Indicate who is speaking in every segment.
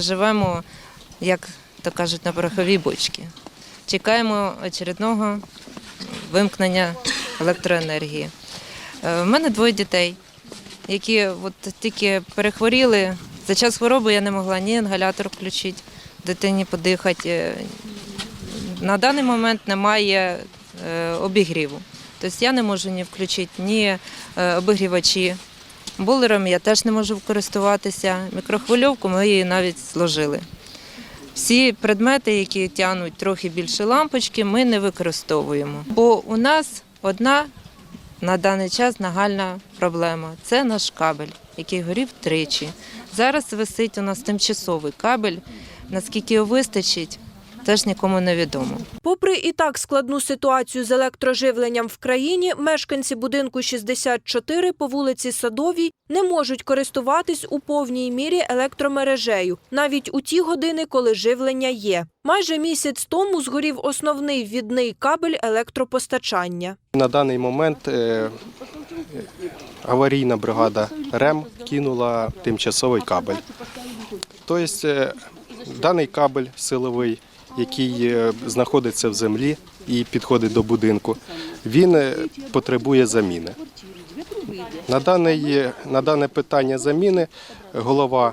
Speaker 1: Живемо, як то кажуть, на пороховій бочці. Чекаємо очередного вимкнення електроенергії. Е, У мене двоє дітей, які от тільки перехворіли. За час хвороби я не могла ні інгалятор включити, дитині подихати. Е, На даний момент немає е, обігріву. Тобто я не можу ні включити ні е, обігрівачі. Булером я теж не можу користуватися. Мікрохвильовку ми її навіть зложили. Всі предмети, які тягнуть трохи більше лампочки, ми не використовуємо. Бо у нас одна на даний час нагальна проблема це наш кабель, який горів тричі. Зараз висить у нас тимчасовий кабель. Наскільки його вистачить, теж нікому не відомо.
Speaker 2: Попри і так складну ситуацію з електроживленням в країні, мешканці будинку 64 по вулиці Садовій не можуть користуватись у повній мірі електромережею, навіть у ті години, коли живлення є. Майже місяць тому згорів основний ввідний кабель електропостачання.
Speaker 3: На даний момент е, аварійна бригада РЕМ кинула тимчасовий кабель. Тобто е, даний кабель силовий, який е, знаходиться в землі і підходить до будинку, він е, потребує заміни. На, даний, на дане питання заміни голова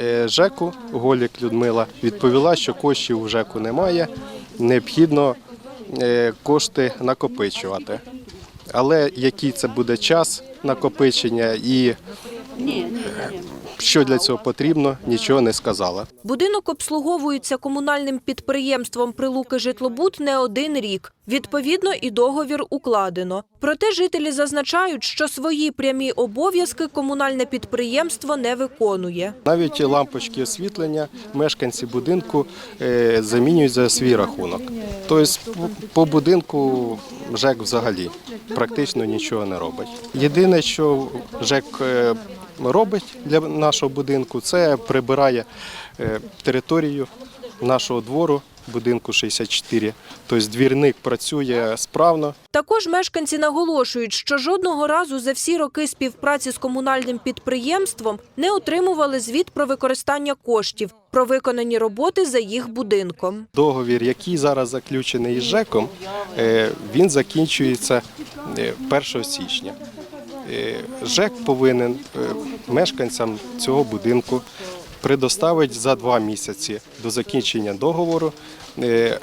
Speaker 3: е, ЖЕКу Голік Людмила відповіла, що коштів у ЖЕКу немає, необхідно кошти накопичувати. Але який це буде час накопичення і е, що для цього потрібно, нічого не сказала.
Speaker 2: Будинок обслуговується комунальним підприємством Прилуки Житлобуд не один рік. Відповідно, і договір укладено. Проте жителі зазначають, що свої прямі обов'язки комунальне підприємство не виконує.
Speaker 3: Навіть лампочки освітлення мешканці будинку е, замінюють за свій рахунок. Тобто по- будинку ЖЕК взагалі практично нічого не робить. Єдине, що ЖЕК е, робить для нашого будинку, це прибирає е, територію нашого двору. Будинку 64. Тобто двірник працює справно,
Speaker 2: Також мешканці наголошують, що жодного разу за всі роки співпраці з комунальним підприємством не отримували звіт про використання коштів, про виконані роботи за їх будинком.
Speaker 3: Договір, який зараз заключений із ЖЕКом, е, він закінчується е, 1 січня. Е, ЖЕК повинен е, мешканцям цього будинку предоставити за два місяці до закінчення договору е,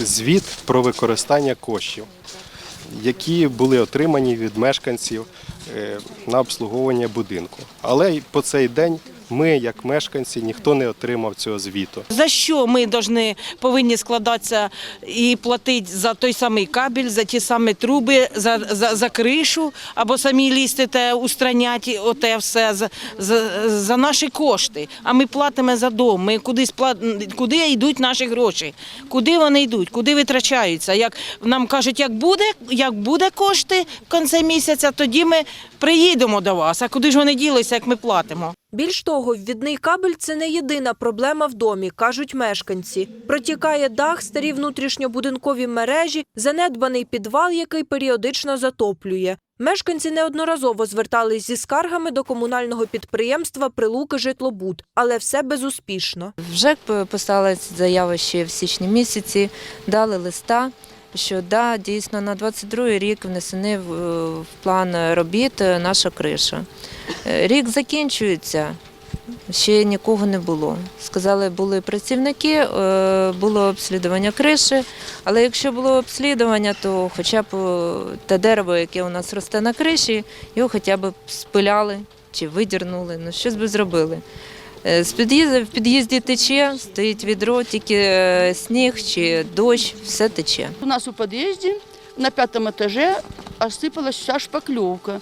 Speaker 3: звіт про використання коштів, які були отримані від мешканців е, на обслуговування будинку. Але по цей день ми, як мешканці, ніхто не отримав цього звіту.
Speaker 4: За що ми должны, повинні складатися і платити за той самий кабель, за ті самі труби, за, за, за кришу, або самі лістите, устраняти оте все за, за, за наші кошти. А ми платимо за дом. Ми кудись плат... куди йдуть наші гроші, куди вони йдуть, куди витрачаються. Як нам кажуть, як буде, як буде кошти в кінці місяця, тоді ми приїдемо до вас. А куди ж вони ділися, як ми платимо?
Speaker 2: Більш того, ввідний кабель це не єдина проблема в домі, кажуть мешканці. Протікає дах, старі внутрішньобудинкові мережі, занедбаний підвал, який періодично затоплює. Мешканці неодноразово звертались зі скаргами до комунального підприємства Прилуки Житлобуд, але все безуспішно.
Speaker 1: В ЖЕК писала заяву ще в січні місяці, дали листа, що да, дійсно на 22-й рік внесені в, в план робіт е, наша криша. Е, Рік закінчується. Ще нікого не було. Сказали, були працівники, е, було обслідування криші, але якщо було обслідування, то хоча б е, те дерево, яке у нас росте на криші, його хоча б спиляли чи видірнули, ну щось би зробили. Е, З під'їзду в під'їзді тече, стоїть відро, тільки е, сніг чи дощ, все тече.
Speaker 5: У нас у подъезде на пятом этаже осыпалась вся шпаклевка,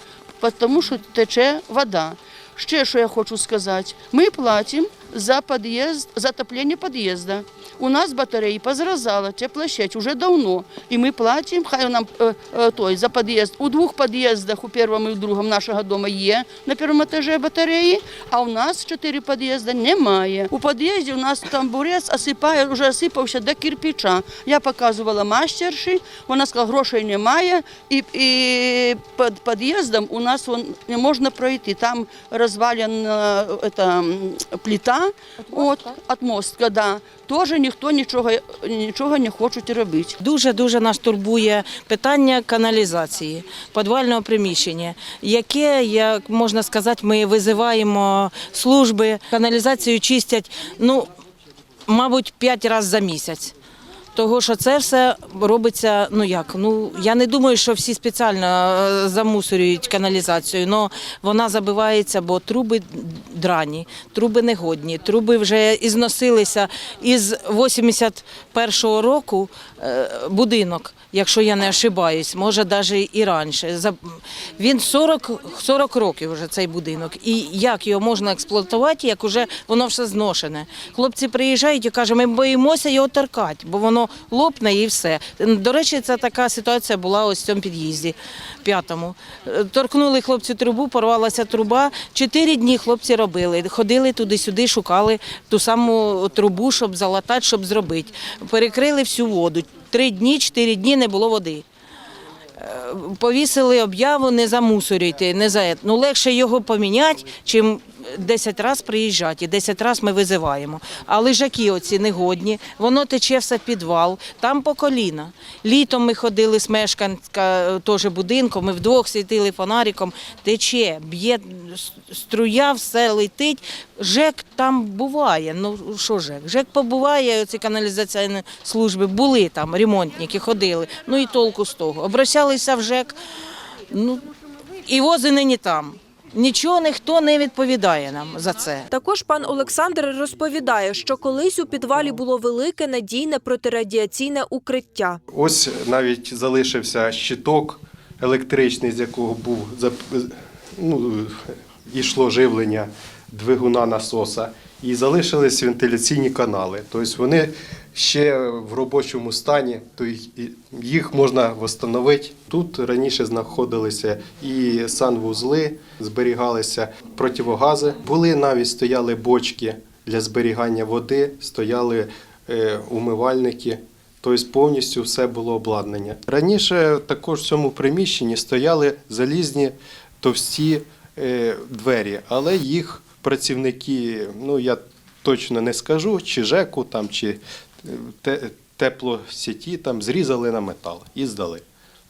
Speaker 5: тому що тече вода. Ще що я хочу сказати, ми платимо за подъезд, за отопление подъезда. У нас батареи позаразала, теплосеть уже давно. И мы платим, хай нам э, э, той, за подъезд. У двух подъездах, у первом и у другом нашего дома є на першому етажі батареї, а у нас чотири під'їзди немає. У під'їзді у нас тамбурець осипає, вже осипався до кирпича. Я показувала мастерші, вона сказала, грошей немає, і, і під під'їздом у нас вон, не можна пройти. Там розвалена ета, м, плита, от, отмостка, да. Теж ніхто нічого, нічого не хоче робити.
Speaker 4: Дуже дуже нас турбує питання каналізації, підвального приміщення, яке, як можна сказати, ми визиваємо служби, каналізацію чистять, ну, мабуть, п'ять разів за місяць. Того, що це все робиться, ну як, ну я не думаю, що всі спеціально е, замусорюють каналізацію, але вона забивається, бо труби драні, труби негодні, труби вже ізносилися із 81-го року е, будинок, якщо я не ошибаюсь, може навіть і раніше. Він 40, 40 років вже цей будинок. І як його можна експлуатувати, як вже воно все зношене. Хлопці приїжджають і кажуть, ми боїмося його торкати, бо воно лопне і все. До речі, це така ситуація була ось в цьому під'їзді п'ятому. Торкнули хлопці трубу, порвалася труба. Чотири дні хлопці робили. Ходили туди-сюди, шукали ту саму трубу, щоб залатати, щоб зробити. Перекрили всю воду. Три дні, чотири дні не було води. Повісили об'яву, не замусорюйте, не за ну легше його поміняти, чим 10 разів приїжджати, і 10 разів ми визиваємо. А лежаки оці негодні, воно тече все підвал, там по коліна. Літом ми ходили з мешканка теж будинку, ми вдвох світили фонариком, тече, б'є струя, все летить. ЖЕК там буває. Ну що ЖЕК? ЖЕК побуває, ці каналізаційні служби були там, ремонтники ходили. Ну і толку з того. Обращалися в ЖЕК, ну і вози нині там. Нічого ніхто не відповідає нам за це.
Speaker 2: Також пан Олександр розповідає, що колись у підвалі було велике надійне протирадіаційне укриття.
Speaker 3: Ось навіть залишився щиток електричний, з якого був ну, йшло живлення двигуна насоса, і залишились вентиляційні канали. Тобто вони ще в робочому стані, то їх- можна встановити. Тут раніше знаходилися і санвузли, зберігалися противогази. Були навіть стояли бочки для зберігання води, стояли е, умивальники. Тобто повністю все було обладнання. Раніше також в цьому приміщенні стояли залізні товсті е, двері, але їх працівники, ну я точно не скажу, чи ЖЕКу там, чи теплосіті там зрізали на метал і здали.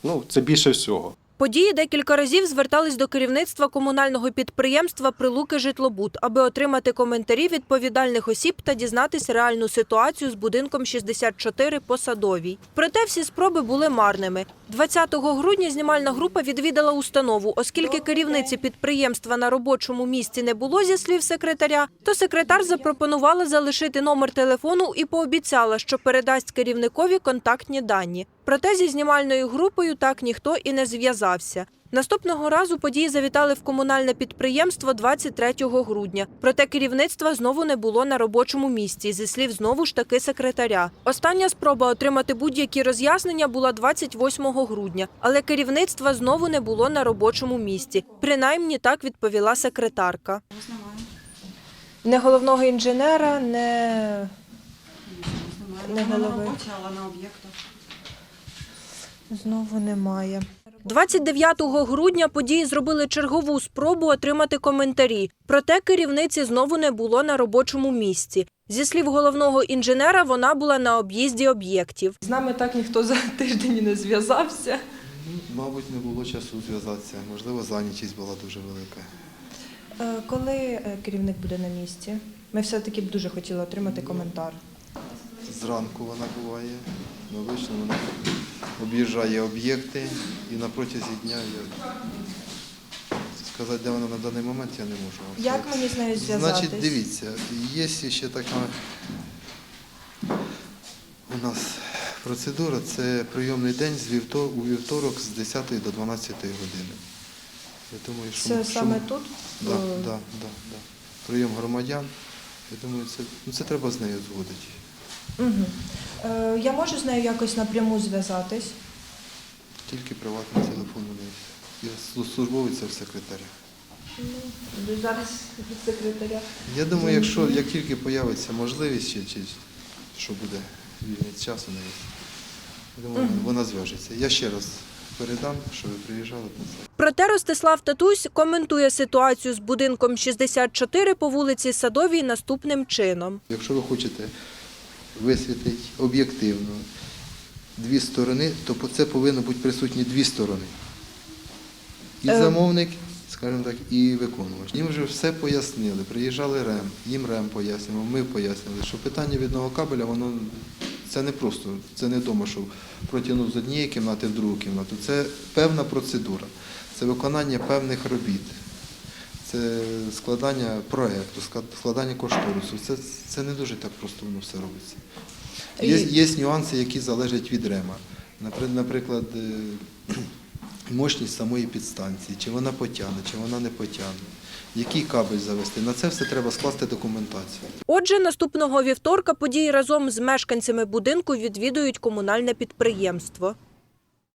Speaker 3: Ну, це більше всього.
Speaker 2: Події декілька разів звертались до керівництва комунального підприємства Прилуки Житлобуд, аби отримати коментарі відповідальних осіб та дізнатись реальну ситуацію з будинком 64 по Садовій. Проте всі спроби були марними. 20 грудня знімальна група відвідала установу, оскільки керівниці підприємства на робочому місці не було зі слів секретаря, то секретар запропонувала залишити номер телефону і пообіцяла, що передасть керівникові контактні дані. Проте зі знімальною групою так ніхто і не зв'язався. Наступного разу події завітали в комунальне підприємство 23 грудня. Проте керівництва знову не було на робочому місці, зі слів знову ж таки секретаря. Остання спроба отримати будь-які роз'яснення була 28 грудня, але керівництва знову не було на робочому місці. Принаймні так відповіла секретарка. Не головного інженера, не, не голови. Знову немає. 29 грудня події зробили чергову спробу отримати коментарі. Проте керівниці знову не було на робочому місці. Зі слів головного інженера, вона була на об'їзді об'єктів.
Speaker 6: З нами так ніхто за тиждень і не зв'язався.
Speaker 7: Мабуть, не було часу зв'язатися. Можливо, зайнятість була дуже велика.
Speaker 6: Е, Коли е, керівник буде на місці? Ми все-таки б дуже хотіли отримати коментар.
Speaker 7: Зранку вона буває, навично вона об'їжджає об'єкти і на протязі дня я сказати, де вона на даний момент я не можу. вам
Speaker 6: Як
Speaker 7: сказати.
Speaker 6: мені з нею зв'язатись?
Speaker 7: Значить, дивіться, є ще така у нас процедура, це прийомний день з вівтор, у вівторок з 10 до 12 години. Я думаю, що,
Speaker 6: Це
Speaker 7: ми- що
Speaker 6: саме
Speaker 7: ми-
Speaker 6: тут?
Speaker 7: Да,
Speaker 6: Е,
Speaker 7: да, да, да. Прийом громадян Я думаю, це, ну, це треба з нею згодити.
Speaker 6: Угу. Е, я можу з нею якось напряму зв'язатись?
Speaker 7: Тільки приватний телефон у неї. Я слу- службовець це секретаря.
Speaker 6: Зараз від секретаря.
Speaker 7: Я думаю, якщо як тільки з'явиться можливість, чи, чи що буде вільний час у неї, я думаю, вона зв'яжеться. Я ще раз передам, що ви приїжджали.
Speaker 2: Проте Ростислав Татусь коментує ситуацію з будинком 64 по вулиці Садовій наступним чином.
Speaker 7: Якщо ви хочете висвітлити об'єктивно дві сторони, то це повинно бути присутні дві сторони. І
Speaker 2: Е.
Speaker 7: замовник, скажімо так, і виконувач. Їм вже все пояснили. Приїжджали РЕМ, їм РЕМ пояснював, ми пояснили, що питання відного кабеля, воно це не просто, це не вдома, що протягнув з однієї кімнати в другу кімнату. Це певна процедура, це виконання певних робіт. Це складання проєкту, склад- складання кошторису. Це, це не дуже так просто воно все робиться. Є, є нюанси, які залежать від рема. Наприклад, е, мощність самої підстанції, чи вона потягне, чи вона не потягне, який кабель завести. На це все треба скласти документацію.
Speaker 2: Отже, наступного вівторка події разом з мешканцями будинку відвідують комунальне підприємство.